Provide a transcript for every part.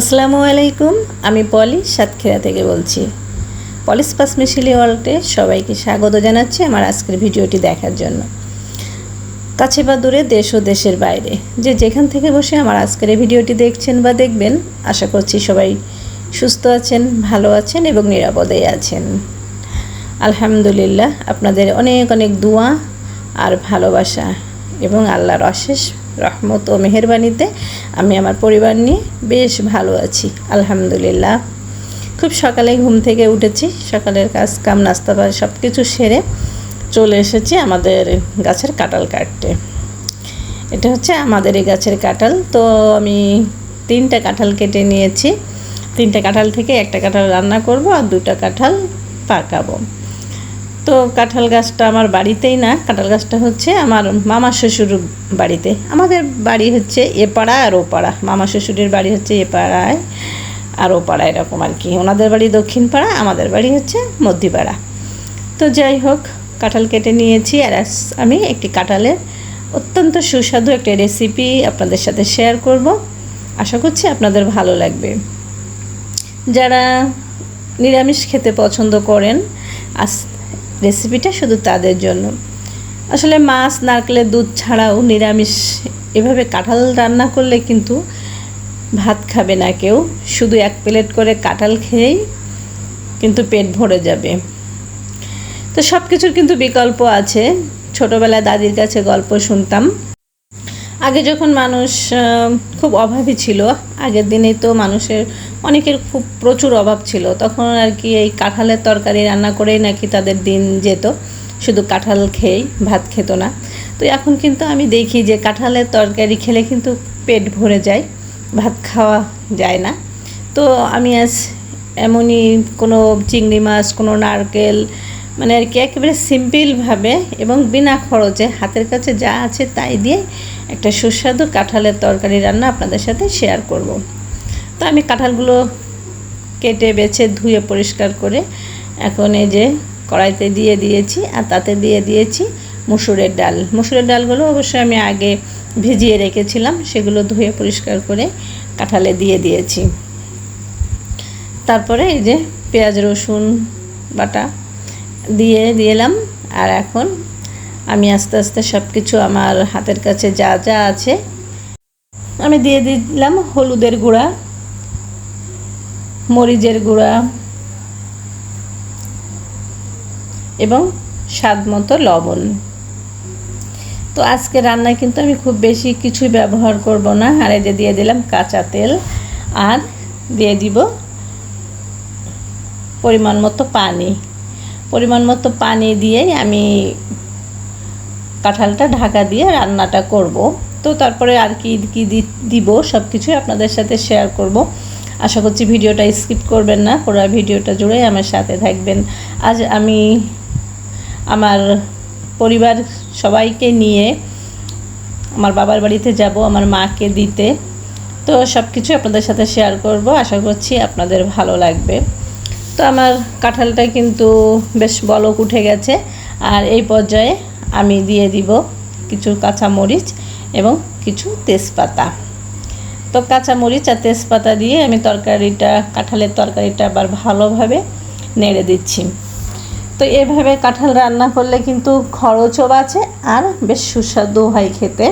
আসসালামু আলাইকুম, আমি পলি সাতক্ষীরা থেকে বলছি। পলিস পাস মিশিলি ওয়ার্ল্ডে সবাইকে স্বাগত জানাচ্ছি আমার আজকের ভিডিওটি দেখার জন্য। কাছে বা দূরে দেশ ও দেশের বাইরে, যে যেখান থেকে বসে আমার আজকের এই ভিডিওটি দেখছেন বা দেখবেন, আশা করছি সবাই সুস্থ আছেন, ভালো আছেন এবং নিরাপদেই আছেন। আলহামদুলিল্লাহ, আপনাদের অনেক অনেক দোয়া আর ভালোবাসা এবং আল্লাহর অশেষ রহমত ও মেহেরবানিতে আমি আমার পরিবার নিয়ে বেশ ভালো আছি, আলহামদুলিল্লাহ। খুব সকালে ঘুম থেকে উঠেছি, সকালের কাজ কাম, নাস্তা বা সব কিছু সেরে চলে এসেছি আমাদের গাছের কাঁঠাল কাটতে। এটা হচ্ছে আমাদের এই গাছের কাঁঠাল। তো আমি তিনটা কাঁঠাল কেটে নিয়েছি। তিনটা কাঁঠাল থেকে একটা কাঁঠাল রান্না করব আর দুটা কাঁঠাল পাকাবো। তো কাঁঠাল গাছটা আমার বাড়িতেই না, কাঁঠাল গাছটা হচ্ছে আমার মামা শ্বশুর বাড়িতে। আমাদের বাড়ি হচ্ছে এপাড়া আর ওপাড়া মামা শ্বশুরের বাড়ি হচ্ছে এপাড়ায় আর ওপাড়া এরকম আর কি। ওনাদের বাড়ি দক্ষিণ পাড়া, আমাদের বাড়ি হচ্ছে মধ্যিপাড়া তো যাই হোক, কাঁঠাল কেটে নিয়েছি আর আমি একটি কাঁঠালের অত্যন্ত সুস্বাদু একটা রেসিপি আপনাদের সাথে শেয়ার করব। আশা করছি আপনাদের ভালো লাগবে। যারা নিরামিষ খেতে পছন্দ করেন, আজ রেসিপিটা শুধু তাদের জন্য। আসলে মাছ নারকেলের দুধ ছাড়াও নিরামিষ এভাবে কাঁঠাল রান্না করলে কিন্তু ভাত খাবে না কেউ। শুধু এক প্লেট করে কাঁঠাল খেয়েই কিন্তু পেট ভরে যাবে। তো সব কিছুর কিন্তু বিকল্প আছে। ছোটোবেলায় দাদির কাছে গল্প শুনতাম আগে যখন মানুষ খুব অভাবী ছিল, আগের দিনে তো মানুষের অনেকের খুব প্রচুর অভাব ছিল, তখন আর কি এই কাঁঠালের তরকারি রান্না করেই নাকি তাদের দিন যেত। শুধু কাঁঠাল খেয়েই ভাত খেত না। তো এখন কিন্তু আমি দেখি যে কাঁঠালের তরকারি খেলে কিন্তু পেট ভরে যায়, ভাত খাওয়া যায় না। তো আমি আজ এমনই কোনো চিংড়ি মাছ, কোনো নারকেল মানে আর কি একেবারে সিম্পলভাবে এবং বিনা খরচে হাতের কাছে যা আছে তাই দিয়ে একটা সুস্বাদু কাঁঠালের তরকারি রান্না আপনাদের সাথে শেয়ার করব। তো আমি কাঁঠালগুলো কেটে, বেছে, ধুয়ে, পরিষ্কার করে এখন এই যে কড়াইতে দিয়ে দিয়েছি আর তাতে দিয়ে দিয়েছি মুসুরের ডাল মুসুরের ডালগুলো অবশ্যই আমি আগে ভিজিয়ে রেখেছিলাম, সেগুলো ধুয়ে পরিষ্কার করে কাঁঠালে দিয়ে দিয়েছি তারপরে এই যে পেঁয়াজ, রসুন বাটা দিয়ে দিলাম আর এখন আমি আস্তে আস্তে সব কিছু আমার হাতের কাছে যা যা আছে, আমি দিয়ে দিলাম হলুদের গুঁড়া, মরিচের গুঁড়া এবং স্বাদ মতো লবণ। তো আজকে রান্নায় কিন্তু আমি খুব বেশি কিছুই ব্যবহার করব না। আর এই যে দিয়ে দিলাম কাঁচা তেল, আর দিয়ে দিব পরিমাণ মতো পানি। পরিমাণ মতো পানি দিয়েই আমি কাঁঠালটা ঢাকা দিয়ে রান্নাটা করব। তো তারপরে আর কি কি দিব সব কিছুই আপনাদের সাথে শেয়ার করব। আশা করছি ভিডিওটা স্কিপ করবেন না, পুরো ভিডিওটা জুড়ে আমার সাথে থাকবেন। আজ আমি আমার পরিবার সবাইকে নিয়ে আমার বাবার বাড়িতে যাব, আমার মাকে দিতে। তো সব কিছু আপনাদের সাথে শেয়ার করব, আশা করছি আপনাদের ভালো লাগবে। তো আমার কাঁঠালটা কিন্তু বেশ বলক উঠে গেছে। আর এই পর্যায়ে আমি দিয়ে দিব কিছু কাঁচা মরিচ এবং কিছু তেজপাতা। তো কাঁচা মরিচ আর তেজপাতা দিয়ে আমি তরকারিটা, কাঁঠালের তরকারিটা আবার ভালোভাবে নেড়ে দিচ্ছি। তো এভাবে কাঁঠাল রান্না করলে কিন্তু খরচও বাঁচে আর বেশ সুস্বাদু হয় খেতে।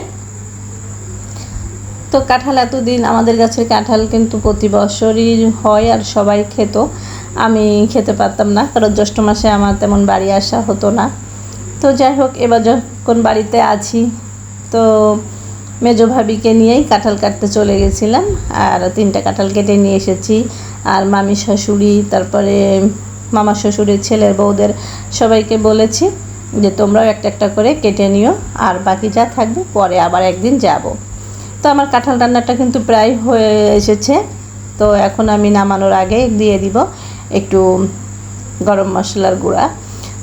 তো কাঁঠাল এতদিন আমাদের গাছের কাঁঠাল কিন্তু প্রতি বছরই হয় আর সবাই খেত। আমি খেতে পারতাম না, কারণ জ্যৈষ্ঠ মাসে আমার তেমন বাড়ি আসা হতো না। তো যাই হোক, এবার যখন বাড়িতে আছি, তো মেজো ভাবিকে নিয়েই কাঁঠাল কাটতে চলে গেছিলাম, আর তিনটা কাঁঠাল কেটে নিয়ে এসেছি। আর মামি শাশুড়ি, তারপরে মামা শ্বশুরের ছেলের বউদের সবাইকে বলেছি যে, তোমরাও একটা একটা করে কেটে নিও, আর বাকি যা থাকবে পরে আবার একদিন যাব। তো আমার কাঁঠাল রান্নাটা কিন্তু প্রায় হয়ে এসেছে, তো এখন আমি নামানোর আগে দিয়ে দিব একটু গরম মশলার গুঁড়া।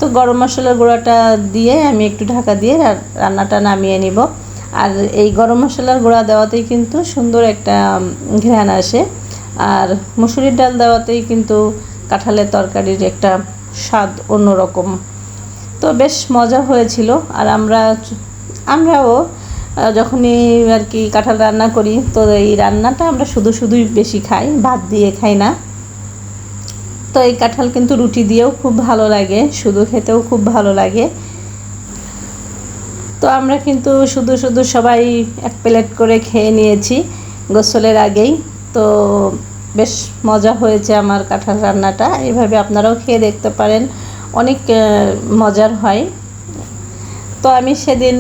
তো গরম মশলার গুঁড়াটা দিয়ে আমি একটু ঢাকা দিয়ে রান্নাটা নামিয়ে নিব। আর এই গরম মশলার গুঁড়া দেওয়াতেই কিন্তু সুন্দর একটা ঘ্রাণ আসে। আর মুসুরির ডাল দেওয়াতেই কিন্তু কাঁঠালের তরকারির একটা স্বাদ অন্যরকম। তো বেশ মজা হয়েছিল। আর আমরা আমরাও যখনই আর কি কাঁঠাল রান্না করি, তো এই রান্নাটা আমরা শুধু শুধুই বেশি খাই, ভাত দিয়ে খাই না। তো এই কাঁঠাল কিন্তু রুটি দিয়েও খুব ভালো লাগে, শুধু খেতেও খুব ভালো লাগে। তো আমরা কিন্তু শুধু শুধু সবাই এক প্লেট করে খেয়ে নিয়েছি গোসলের আগেই। তো বেশ মজা হয়েছে আমার কাঁঠাল রান্নাটা এইভাবে আপনারাও খেয়ে দেখতে পারেন, অনেক মজার হয়। তো আমি সেদিন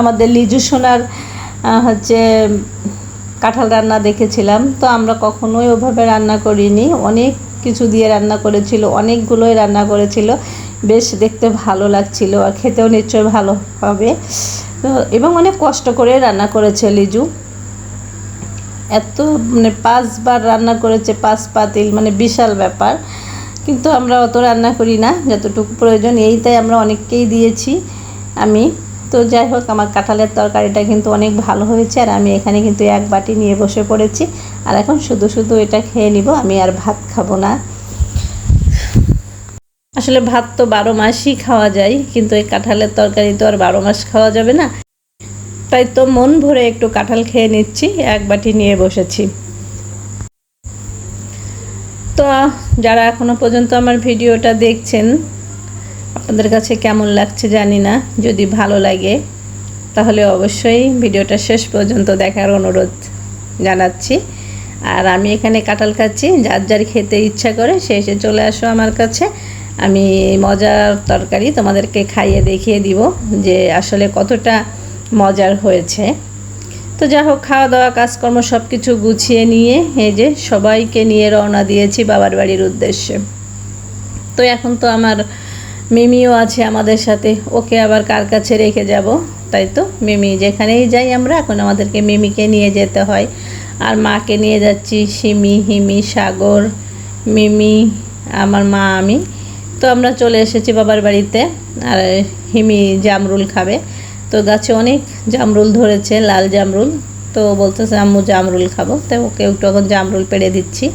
আমাদের লিজু সোনার হচ্ছে কাঁঠাল রান্না দেখেছিলাম, তো আমরা কখনোই ওভাবে রান্না করিনি, অনেক কিছু দিয়ে রান্না করেছিল, অনেকগুলোই রান্না করেছিল। বেশ দেখতে ভালো লাগছিল আর খেতেও নিশ্চয়ই ভালো হবে। তো, এবং অনেক কষ্ট করে রান্না করেছে লিজু। এত মানে পাঁচবার রান্না করেছে, পাঁচ পাতিল মানে বিশাল ব্যাপার। কিন্তু আমরা অত রান্না করি না, যতটুকু প্রয়োজন এইটাই আমরা অনেককেই দিয়েছি আমি। তো যাই হোক, আমার কাঁঠালের তরকারিটা কিন্তু অনেক ভালো হয়েছে আর আমি এখানে কিন্তু এক বাটি নিয়ে বসে পড়েছি। আর এখন শুধু শুধু এটা খেয়ে নিব, আমি আর ভাত খাব না। আসলে ভাত তো বারো মাসই খাওয়া যায়, কিন্তু এই কাঁঠালের তরকারি তো আর বারো মাস খাওয়া যাবে না। তাই তো মন ভরে একটু কাঁঠাল খেয়ে নিচ্ছি, এক বাটি নিয়ে বসেছি। তো যারা এখনও পর্যন্ত আমার ভিডিওটা দেখছেন আপনাদের কাছে কেমন লাগছে জানি না, যদি ভালো লাগে, তাহলে অবশ্যই ভিডিওটা শেষ পর্যন্ত দেখার অনুরোধ জানাচ্ছি। আর আমি এখানে কাঁঠাল খাচ্ছি, যার যার খেতে ইচ্ছা করে সে এসে চলে আসো আমার কাছে। আমি মজার তরকারি তোমাদেরকে খাইয়ে দেখিয়ে দিব যে আসলে কতটা মজার হয়েছে। তো যা হোক, খাওয়া দাওয়া, কাজকর্ম সব কিছু গুছিয়ে নিয়ে এই যে সবাইকে নিয়ে রওনা দিয়েছি বাবার বাড়ির উদ্দেশ্যে। তো এখন তো আমার মিমিও আছে আমাদের সাথে। ওকে আবার কার কাছে রেখে যাব? তাই তো? মিমি, যেখানেই যাই আমরা, এখন আমাদেরকে মিমিকে নিয়ে যেতে হয়। আর মাকে নিয়ে যাচ্ছি সিমি, হিমি, সাগর, মিমি, আমার মা, আমি। তো আমরা চলে এসেছি বাবার বাড়িতে। আর হিমি জামরুল খাবে। তো গাছে অনেক জামরুল ধরেছে, লাল জামরুল। তো বলতেছে, আম্মু, জামরুল খাব। তো ওকে একটু এখন জামরুল পেড়ে দিচ্ছি।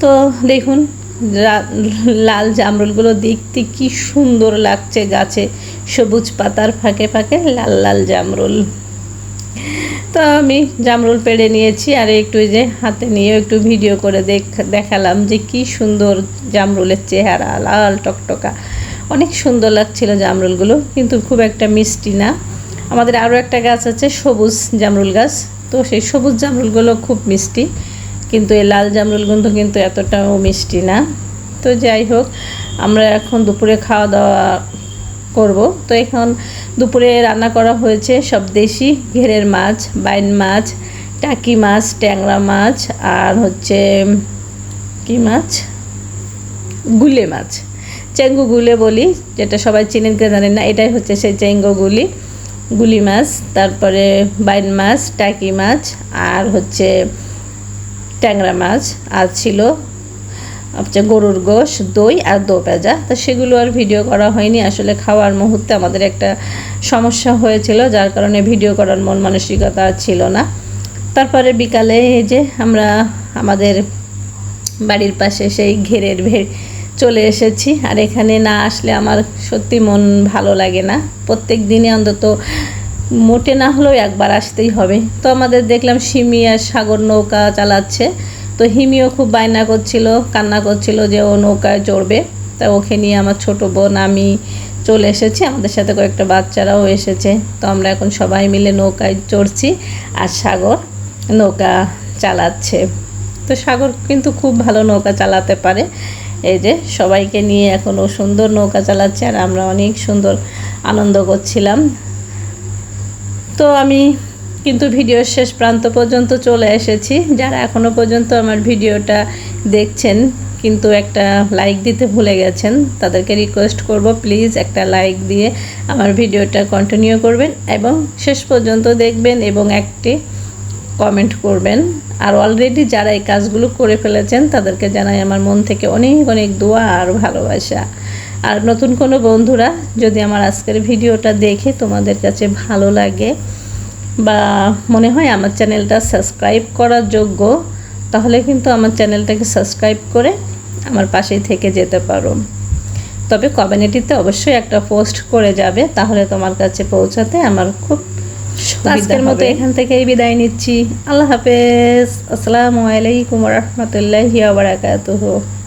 তো দেখুন লাল জামরুলগুলো দেখতে কি সুন্দর লাগছে গাছে। সবুজ পাতার ফাঁকে ফাঁকে লাল লাল জামরুল। তো আমি জামরুল পেড়ে নিয়েছি আর একটু যে হাতে নিয়ে একটু ভিডিও করে দেখ, দেখালাম যে কি সুন্দর জামরুলের চেহারা, লাল টকটকা। অনেক সুন্দর লাগছিল জামরুলগুলো, কিন্তু খুব একটা মিষ্টি না। আমাদের আরও একটা গাছ আছে সবুজ জামরুল গাছ। তো সেই সবুজ জামরুলগুলো খুব মিষ্টি। কিন্তু এই লাল জামরুলগুলো কিন্তু এতটাও মিষ্টি না। তো যাই হোক, আমরা এখন দুপুরে খাওয়া দাওয়া করব। তো এখন দুপুরে রান্না করা হয়েছে সব দেশি ঘেরের মাছ, বাইন মাছ, টাকি মাছ, ট্যাংরা মাছ, আর হচ্ছে, কি মাছ? গুলে মাছ। চেঙ্গু গুলে বলি, যেটা সবাই চিনেন কে জানেন না, এটাই হচ্ছে সেই চেঙ্গু গুলি। গুলি মাছ, তারপরে বাইন মাছ, টাকি মাছ, আর হচ্ছে ট্যাংরা মাছ, আর ছিল হচ্ছে গরুর গোশ, দই আর দো পেঁজা। তো সেগুলো আর ভিডিও করা হয়নি। আসলে খাওয়ার মুহূর্তে আমাদের একটা সমস্যা হয়েছিল, যার কারণে ভিডিও করার মন মানসিকতা ছিল না। তারপরে বিকালে এই যে আমরা আমাদের বাড়ির পাশে সেই ঘেরের ভেড় চলে এসেছি। আর এখানে না আসলে আমার সত্যি মন ভালো লাগে না। প্রত্যেক দিনে অন্তত মোটে না হলেও একবার আসতেই হবে। তো আমাদের দেখলাম সিমি আর সাগর নৌকা চালাচ্ছে। তো হিমিও খুব বায়না করছিল, কান্না করছিল যে ও নৌকায় চড়বে। তা ওকে নিয়ে আমার ছোট বোন, আমি চলে এসেছি। আমাদের সাথে কয়েকটা বাচ্চারাও এসেছে। তো আমরা এখন সবাই মিলে নৌকায় চড়ছি আর সাগর নৌকা চালাচ্ছে। তো সাগর কিন্তু খুব ভালো নৌকা চালাতে পারে। এই যে সবাইকে নিয়ে এখন ও সুন্দর নৌকা চালাচ্ছে আর আমরা অনেক সুন্দর আনন্দ করছিলাম। তো আমি কিন্তু ভিডিওর শেষ প্রান্ত পর্যন্ত চলে এসেছি। যারা এখনও পর্যন্ত আমার ভিডিওটা দেখছেন, কিন্তু একটা লাইক দিতে ভুলে গেছেন, তাদেরকে রিকোয়েস্ট করব প্লিজ একটা লাইক দিয়ে আমার ভিডিওটা কন্টিনিউ করবেন এবং শেষ পর্যন্ত দেখবেন এবং একটি কমেন্ট করবেন। আর অলরেডি যারা এই কাজগুলো করে ফেলেছেন, তাদেরকে জানাই আমার মন থেকে অনেক অনেক দোয়া আর ভালোবাসা। আর নতুন কোনো বন্ধুরা যদি আমার আজকের ভিডিওটা দেখে তোমাদের কাছে ভালো লাগে বা মনে হয় আমার চ্যানেলটা সাবস্ক্রাইব করার যোগ্য তাহলে কিন্তু আমার চ্যানেলটাকে সাবস্ক্রাইব করে আমার পাশেই থেকে যেতে পারো। তবে কমিউনিটিতে অবশ্যই একটা পোস্ট করে যাবে তাহলে তোমার কাছে পৌঁছাতে আমার খুব আজকের মতো এখান থেকেই বিদায় নিচ্ছি। আল্লাহ হাফেজ। আসসালামু আলাইকুম রহমতুল্লাহি বারাকাতুহু।